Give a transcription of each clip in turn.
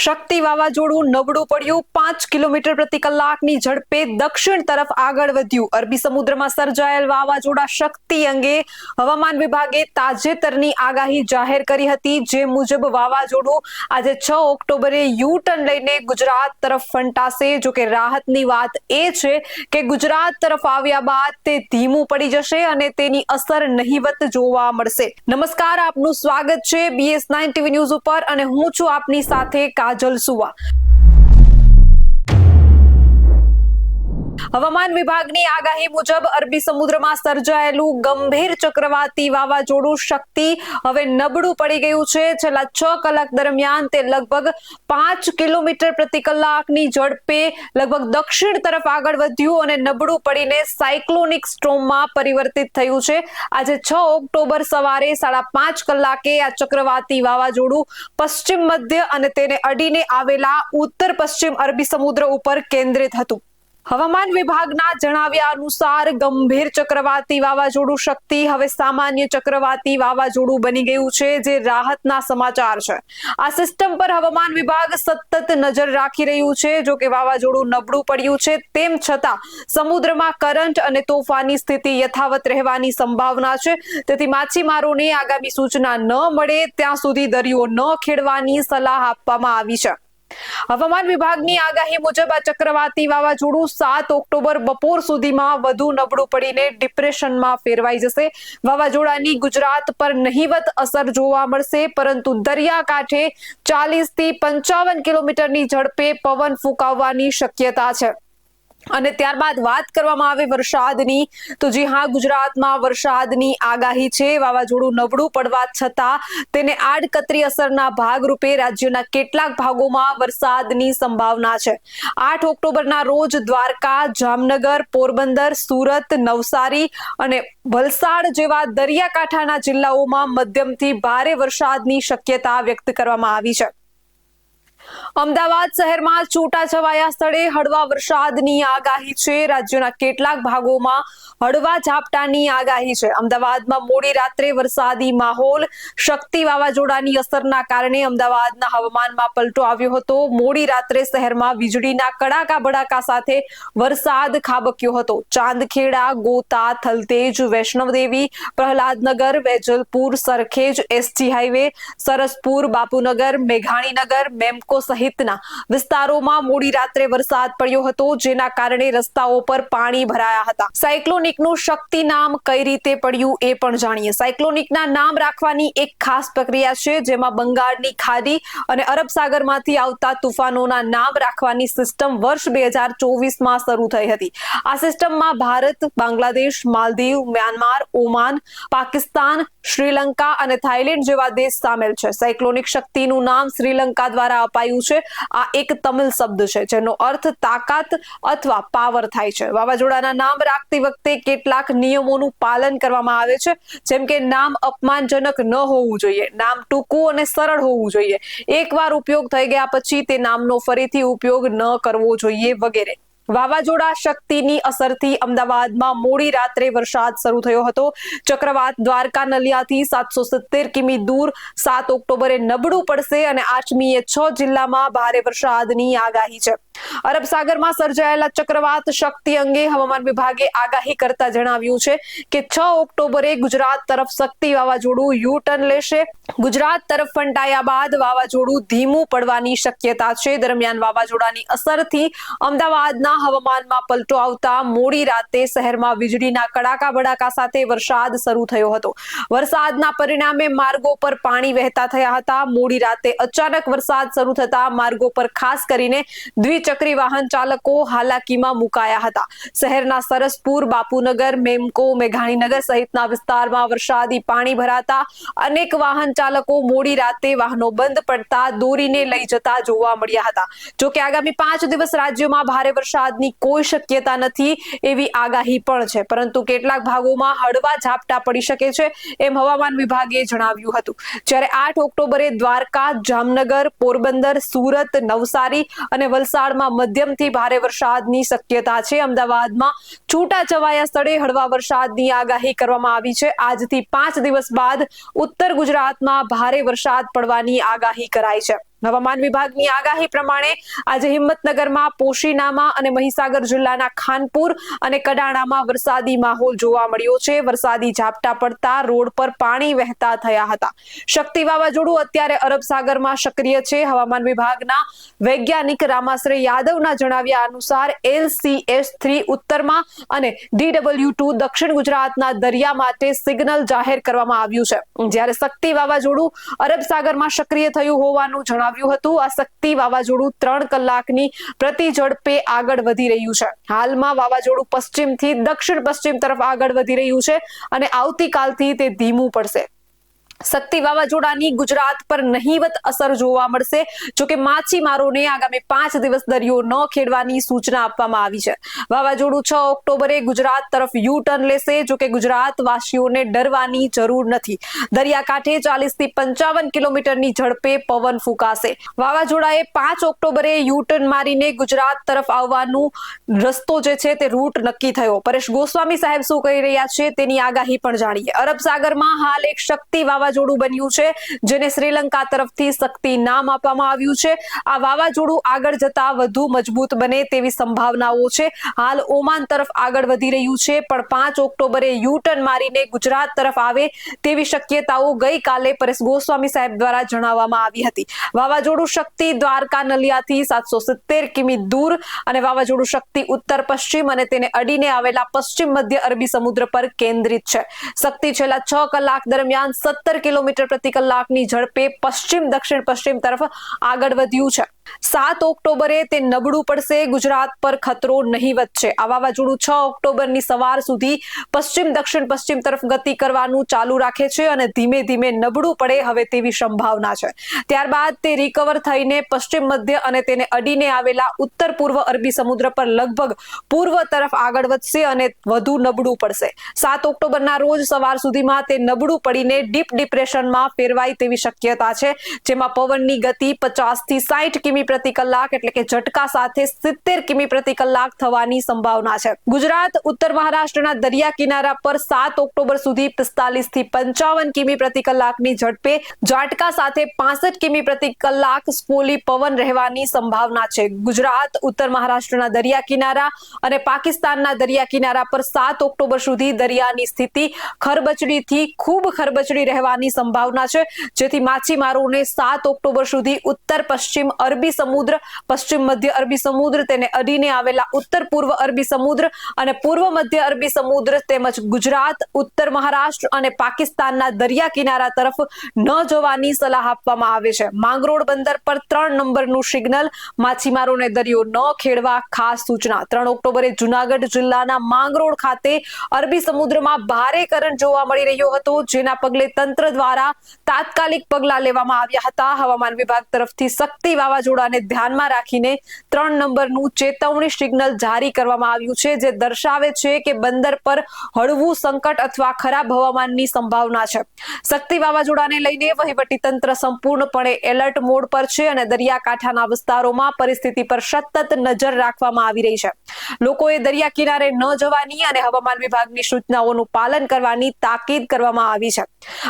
શક્તિ વાવાઝોડું નબળું પડ્યું. પાંચ કિલોમીટર પ્રતિ કલાકની ઝડપે દક્ષિણ તરફ આગળ વધ્યું. અરબી સમુદ્રમાં સર્જાયેલ વાવાઝોડા શક્તિ અંગે હવામાન વિભાગે તાજેતરની આગાહી જાહેર કરી હતી. જે મુજબ વાવાઝોડું આજે છ ઓક્ટોબરે યુ ટર્ન લઈને ગુજરાત તરફ ફંટાશે. જો કે રાહતની વાત એ છે કે ગુજરાત તરફ આવ્યા બાદ તે ધીમું પડી જશે અને તેની અસર નહીવત જોવા મળશે. નમસ્કાર, આપનું સ્વાગત છે બીએસ નાઇન ટીવી ન્યૂઝ ઉપર અને હું છું આપની સાથે કાજલ સુવા હવામાન વિભાગની આગાહી મુજબ અરબી સમુદ્રમાં સર્જાયેલું ગંભીર ચક્રવાતી વાવાઝોડું શક્તિ હવે નબળું પડી ગયું છે. છેલ્લા છ કલાક દરમિયાન તે લગભગ પાંચ કિલોમીટર પ્રતિ કલાકની ઝડપે લગભગ દક્ષિણ તરફ આગળ વધ્યું અને નબળું પડીને સાયક્લોનિક સ્ટ્રોમમાં પરિવર્તિત થયું છે. આજે છ ઓક્ટોબર સવારે સાડા પાંચ કલાકે આ ચક્રવાતી વાવાઝોડું પશ્ચિમ મધ્ય અને તેને અડીને આવેલા ઉત્તર પશ્ચિમ અરબી સમુદ્ર ઉપર કેન્દ્રિત હતું. હવામાન વિભાગના જણાવ્યા અનુસાર ગંભીર ચક્રવાતી વાવાઝોડું શક્તિ હવે સામાન્ય ચક્રવાતી વાવાઝોડું બની ગયું છે, જે રાહતના સમાચાર છે. આ સિસ્ટમ પર હવામાન વિભાગ સતત નજર રાખી રહ્યું છે, જો કે વાવાઝોડું નબળું પડ્યું છે, તેમ છતાં સમુદ્રમાં કરંટ અને તોફાની સ્થિતિ યથાવત રહેવાની સંભાવના છે. તેથી માછીમારોને આગામી સૂચના ન મળે, ત્યાં સુધી દરિયો ન ખેડવાની સલાહ આપવામાં આવી છે. હવામાન વિભાગની આગાહી મુજબ આ ચક્રવાતી વાવાઝોડું સાત ઓક્ટોબર બપોર સુધીમાં વધુ નબળું પડીને ડિપ્રેશનમાં ફેરવાઈ જશે. વાવાઝોડાની ગુજરાત પર નહિવત અસર જોવા મળશે, પરંતુ દરિયાકાંઠે ચાલીસથી પંચાવન કિલોમીટરની ઝડપે પવન ફૂંકાવવાની શક્યતા છે. અને ત્યારબાદ વાત કરવામાં આવે વરસાદની, તો જી હા, ગુજરાતમાં વરસાદની આગાહી છે. વાવાઝોડું નબળું પડવા છતાં તેને આડકતરી અસરના ભાગરૂપે રાજ્યના કેટલાક ભાગોમાં વરસાદની સંભાવના છે. આઠ ઓક્ટોબરના રોજ દ્વારકા, જામનગર, પોરબંદર, સુરત, નવસારી અને વલસાડ જેવા દરિયાકાંઠાના જિલ્લાઓમાં મધ્યમથી ભારે વરસાદની શક્યતા વ્યક્ત કરવામાં આવી છે. અમદાવાદ શહેરમાં છૂટાછવાયા સ્થળે હળવા વરસાદની આગાહી છે. રાજ્યના કેટલાક ભાગોમાં હળવા ઝાપટાની આગાહી છે. અમદાવાદમાં મોડી રાત્રે વરસાદી માહોલ, શક્તિ વાવાઝોડાની અસરના કારણે અમદાવાદના હવામાનમાં પલટો આવ્યો હતો. મોડી રાત્રે શહેરમાં વીજળીના કડાકા બડાકા સાથે વરસાદ ખાબક્યો હતો. ચાંદખેડા, ગોતા, થલતેજ, વૈષ્ણવદેવી, પ્રહલાદનગર, વેજલપુર, સરખેજ, એસટી હાઈવે, સરસપુર, બાપુનગર, મેઘાણીનગર, મેમકો સહિતના વિસ્તારોમાં મોડી રાત્રે વરસાદ પડ્યો હતો, જેના કારણે રસ્તાઓ પર પાણી ભરાયા હતા. સાયક્લોનિકનું શક્તિ નામ કઈ રીતે પડ્યું એ પણ જાણીએ. સાયક્લોનિકના નામ રાખવાની એક ખાસ પ્રક્રિયા છે, જેમાં બંગાળની ખાડી અને અરબ સાગરમાંથી આવતા તુફાનોના નામ રાખવાની સિસ્ટમ વર્ષ બે હજાર ચોવીસમાં શરૂ થઈ હતી. આ સિસ્ટમમાં ભારત, બાંગ્લાદેશ, માલદીવ, મ્યાનમાર, ઓમાન, પાકિસ્તાન, શ્રીલંકા અને થાઇલેન્ડ જેવા દેશ સામેલ છે. સાયક્લોનિક શક્તિનું નામ શ્રીલંકા દ્વારા અપાયું છે. આ એક તમિલ શબ્દ છે, જેનો અર્થ તાકાત અથવા પાવર થાય છે. વાવાઝોડાના નામ રાખતી વખતે કેટલાક નિયમોનું પાલન કરવામાં આવે છે. જેમ કે નામ અપમાનજનક ન હોવું જોઈએ, નામ ટૂંકું અને સરળ હોવું જોઈએ. એકવાર ઉપયોગ થઈ ગયા પછી તે નામનો ફરીથી ઉપયોગ ન કરવો જોઈએ વગેરે. વાવાઝોડા શક્તિની અસરથી અમદાવાદમાં મોડી રાત્રે વરસાદ શરૂ થયો હતો. ચક્રવાત દ્વારકા નલિયાથી સાતસો સિત્તેર કિમી દૂર સાત ઓક્ટોબરે નબળું પડશે અને આઠમીએ છ જિલ્લામાં ભારે વરસાદની આગાહી છે. અરબ સાગરમાં સર્જાયેલા ચક્રવાત શક્તિ અંગે હવામાન વિભાગે આગાહી કરતા જણાવ્યું છે કે છ ઓક્ટોબરે ગુજરાત તરફ શક્તિ વાવાઝોડું યુ ટર્ન લેશે. ગુજરાત તરફ ફંટાયા બાદ વાવાઝોડું ધીમું પડવાની શક્યતા છે. દરમિયાન વાવાઝોડાની અસરથી અમદાવાદના હવામાનમાં પલટો આવતા મોડી રાતે શહેરમાં વીજળીના કડાકા બડાકા સાથે વરસાદ શરૂ થયો હતો. વરસાદના પરિણામે માર્ગો પર પાણી વહેતા થયા હતા. મોડી રાતે અચાનક વરસાદ શરૂ થતા માર્ગો પર ખાસ કરીને દ્વિચક્રી વાહન ચાલકો હાલાકીમાં મુકાયા હતા. શહેરના સરસપુર, બાપુનગર, મેમકો, મેઘાણીનગર સહિતના વિસ્તારમાં વરસાદી પાણી ભરાતા અનેક વાહન ચાલકો મોડી રાતે વાહનો બંધ પડતા દોરીને લઈ જતા જોવા મળ્યા હતા. જો કે આગામી પાંચ દિવસ રાજ્યમાં ભારે વરસાદની કોઈ શક્યતા નથી એવી આગાહી પણ છે. પરંતુ કેટલાક ભાગોમાં હળવા ઝાપટા પડી શકે છે એમ હવામાન વિભાગે જણાવ્યું હતું. જ્યારે આઠ ઓક્ટોબરે દ્વારકા, જામનગર, પોરબંદર, સુરત, નવસારી અને વલસાડમાં મધ્યમથી ભારે વરસાદની શક્યતા છે. અમદાવાદમાં છૂટા છવાયા સ્થળે હળવા વરસાદની આગાહી કરવામાં આવી છે. આજથી પાંચ દિવસ બાદ ઉત્તર ગુજરાતમાં ભારે વરસાદ પડવાની આગાહી કરાઈ છે. હવામાન વિભાગની આગાહી પ્રમાણે આજે હિંમતનગરમાં, પોશીનામાં અને મહીસાગર જિલ્લાના ખાનપુર અને કડાણામાં વરસાદી માહોલ જોવા મળ્યો છે. વરસાદી ઝાપટા પડતા રોડ પર પાણી વહેતા થયા હતા. શક્તિ વાવાઝોડું અત્યારે અરબ સાગરમાં સક્રિય છે. હવામાન વિભાગના વૈજ્ઞાનિક રામાશ્રય યાદવના જણાવ્યા અનુસાર એલસીએસ થ્રી ઉત્તરમાં અને ડીડબલ્યુ ટુ દક્ષિણ ગુજરાતના દરિયા માટે સિગ્નલ જાહેર કરવામાં આવ્યું છે. જ્યારે શક્તિ વાવાઝોડું અરબ સાગરમાં સક્રિય થયું હોવાનું જણાવ્યું હતું. આ શક્તિ વાવાઝોડું ત્રણ કલાકની પ્રતિ ઝડપે આગળ વધી રહ્યું છે. હાલમાં વાવાઝોડું પશ્ચિમથી દક્ષિણ પશ્ચિમ તરફ આગળ વધી રહ્યું છે અને આવતીકાલથી તે ધીમું પડશે. શક્તિ વાવાઝોડાની ગુજરાત પર નહીવત અસર જોવા મળશે. જોકે માછીમારોને આગામી પાંચ દિવસ દરિયો ન ખેડવાની સૂચના આપવામાં આવી છે. વાવાઝોડું છ ઓક્ટોબરે ગુજરાત તરફ યુ ટર્ન લેશે. જોકે ગુજરાત વાસીઓને ડરવાની જરૂર નથી. દરિયાકાંઠે ચાલીસથી પંચાવન કિલોમીટરની ઝડપે પવન ફૂંકાશે. વાવાઝોડાએ પાંચ ઓક્ટોબરે યુ ટર્ન મારીને ગુજરાત તરફ આવવાનું રસ્તો જે છે તે રૂટ નક્કી થયો. પરેશ ગોસ્વામી સાહેબ શું કહી રહ્યા છે તેની આગાહી પણ જાણીએ. અરબ સાગરમાં હાલ એક શક્તિ વાવાઝોડું વાવાઝોડું બન્યું છે, જેને શ્રીલંકા તરફથી શક્તિ નામ આપવામાં આવ્યું છે. આ વાવાઝોડું આગળ જતા વધુ મજબૂત બને તેવી સંભાવનાઓ છે. હાલ ઓમાન તરફ આગળ વધી રહ્યું છે, પણ પાંચ ઓક્ટોબરે યુટર્ન મારીને ગુજરાત તરફ આવે તેવી શક્યતાઓ ગઈકાલે પરેશ ગોસ્વામી સાહેબ દ્વારા જણાવવામાં આવી હતી. વાવાઝોડું શક્તિ દ્વારકા નલિયાથી સાતસો સિત્તેર કિમી દૂર અને વાવાઝોડું શક્તિ ઉત્તર પશ્ચિમ અને તેને અડીને આવેલા પશ્ચિમ મધ્ય અરબી સમુદ્ર પર કેન્દ્રિત છે. શક્તિ છેલ્લા છ કલાક દરમિયાન સત્તર કિલોમીટર પ્રતિ કલાકની ઝડપે પશ્ચિમ દક્ષિણ પશ્ચિમ તરફ આગળ વધ્યું છે. સાત ઓક્ટોબરે તે નબળું પડશે. ગુજરાત પર ખતરો નહીવત છે આ વાવાઝોડું છ ઓક્ટોબરની સવાર સુધી પશ્ચિમ દક્ષિણ પશ્ચિમ તરફ ગતિ કરવાનું ચાલુ રાખે છે અને ધીમે ધીમે નબળું પડે હવે તેવી સંભાવના છે. ત્યારબાદ તે રિકવર થઈને પશ્ચિમ મધ્ય અને તેને અડીને આવેલા ઉત્તર પૂર્વ અરબી સમુદ્ર પર લગભગ પૂર્વ તરફ આગળ વધશે અને વધુ નબળું પડશે. સાત ઓક્ટોબરના રોજ સવાર સુધીમાં તે નબળું પડીને ડીપ ડિપ્રેશનમાં ફેરવાય તેવી શક્યતા છે, જેમાં પવનની ગતિ પચાસથી સાઠ કિમી પ્રતિ કલાક એટલે કે ઝટકા સાથે સિત્તેર કિમી પ્રતિ કલાક થવાની સંભાવના છે. ગુજરાત, ઉત્તર મહારાષ્ટ્રના દરિયા કિનારા પર સાત ઓક્ટોબર સુધી પિસ્તાલીસથી પંચાવન કિમી પ્રતિ કલાકની ઝડપે ઝાટકા સાથે પાસઠ કિમી પ્રતિ કલાક સ્ફોલી પવન રહેવાની સંભાવના છે. ગુજરાત, ઉત્તર મહારાષ્ટ્રના દરિયા કિનારા અને પાકિસ્તાનના દરિયા કિનારા પર સાત ઓક્ટોબર સુધી દરિયાની સ્થિતિ ખરબચડીથી ખૂબ ખરબચડી રહેવાની સંભાવના છે. જેથી માછીમારોને સાત ઓક્ટોબર સુધી ઉત્તર પશ્ચિમ અરબી સમુદ્ર, પશ્ચિમ મધ્ય અરબી સમુદ્ર તેને અડીને આવેલા ઉત્તર પૂર્વ અરબી સમુદ્ર અને પૂર્વ મધ્ય અરબી સમુદ્ર તેમજ ગુજરાત, ઉત્તર મહારાષ્ટ્ર અને પાકિસ્તાનના દરિયા કિનારા તરફ ન જવાની સલાહ આપવામાં આવે છે. માંગરોળ બંદર પર ત્રણ નંબરનું સિગ્નલ, માછીમારોને દરિયો ન ખેડવા ખાસ સૂચના. ત્રણ ઓક્ટોબરે જુનાગઢ જિલ્લાના માંગરોળ ખાતે અરબી સમુદ્રમાં ભારે કરંટ જોવા મળી રહ્યો હતો, જેના પગલે તંત્ર દ્વારા તાત્કાલિક પગલા લેવામાં આવ્યા હતા. હવામાન વિભાગ તરફથી શક્તિ વાવાઝોડાને ધ્યાનમાં રાખીને ત્રણ નંબરનું ચેતવણી સિગ્નલ જારી કરવામાં આવ્યું છે, જે દર્શાવે છે કે બંદર પર હળવું સંકટ અથવા ખરાબ હવામાનની સંભાવના છે. શક્તિ વાવાઝોડાને લઈને વહીવટી તંત્ર સંપૂર્ણપણે એલર્ટ મોડ પર છે અને દરિયાકાંઠાના વિસ્તારોમાં પરિસ્થિતિ પર સતત નજર રાખવામાં આવી રહી છે. લોકોએ દરિયા કિનારે ન જવાની અને હવામાન વિભાગની સૂચનાઓનું પાલન કરવાની તાકીદ કરવામાં આવી છે.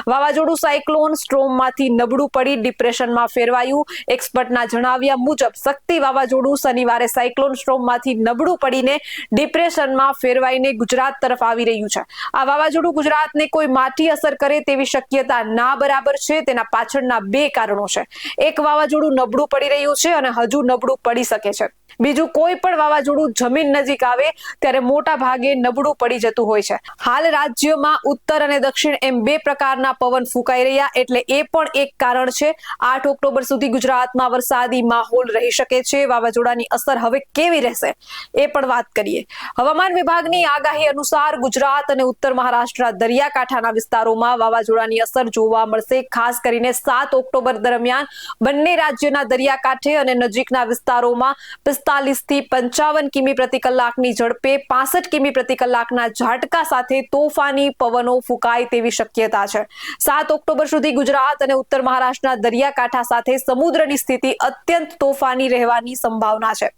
વાવાઝોડું સાયક્લોન સ્ટ્રોમમાંથી નબળું પડી ડિપ્રેશનમાં ફેરવાયું. એક્સપર્ટના જણાવ્યા મુજબ શક્તિ વાવાઝોડું શનિવારે સાયક્લોન સ્ટ્રોમમાંથી નબળું પડીને ડિપ્રેશનમાં ફેરવાઈને ગુજરાત તરફ આવી રહ્યું છે. આ વાવાઝોડું ગુજરાતને કોઈ માઠી અસર કરે તેવી શક્યતા ના બરાબર છે, તેના પાછળના બે કારણો છે. એક, વાવાઝોડું નબળું પડી રહ્યું છે અને હજુ નબળું પડી શકે છે. બીજું, કોઈ પણ વાવાઝોડું જમીન નજીક આવે ત્યારે મોટા ભાગે નબળું પડી જતું હોય છે. હાલ રાજ્યમાં ઉત્તર અને દક્ષિણ એમ બે પ્રકારના પવન ફૂંકાઈ રહ્યા એટલે એ પણ એક કારણ છે. આઠ ઓક્ટોબર સુધી ગુજરાતમાં વરસાદી માહોલ રહી શકે છે. વાવાઝોડાની અસર હવે કેવી રહેશે એ પણ વાત કરીએ. હવામાન વિભાગની આગાહી અનુસાર ગુજરાત અને ઉત્તર મહારાષ્ટ્રના દરિયાકાંઠાના વિસ્તારોમાં વાવાઝોડાની અસર જોવા મળશે. ખાસ કરીને સાત ઓક્ટોબર દરમિયાન બંને રાજ્યના દરિયાકાંઠે અને નજીકના વિસ્તારોમાં પિસ્તાલીસથી પંચાવન કિમી કલાકની ઝડપે પાસઠ કિમી પ્રતિ કલાકના ઝાટકા સાથે તોફાની પવનો ફૂંકાય તેવી શક્યતા છે. સાત ઓક્ટોબર સુધી ગુજરાત અને ઉત્તર મહારાષ્ટ્રના દરિયાકાંઠા સાથે સમુદ્રની સ્થિતિ અત્યંત તોફાની રહેવાની સંભાવના છે.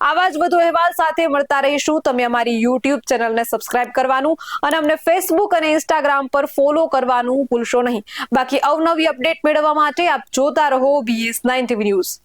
આવા જ વધુ અહેવાલ સાથે મળતા રહીશું. તમે અમારી યુટ્યુબ ચેનલને સબસ્ક્રાઇબ કરવાનું અને અમને ફેસબુક અને ઇન્સ્ટાગ્રામ પર ફોલો કરવાનું ભૂલશો નહીં. બાકી અવનવી અપડેટ મેળવવા માટે આપ જોતા રહો બીએસ નાઇન ટીવી ન્યૂઝ.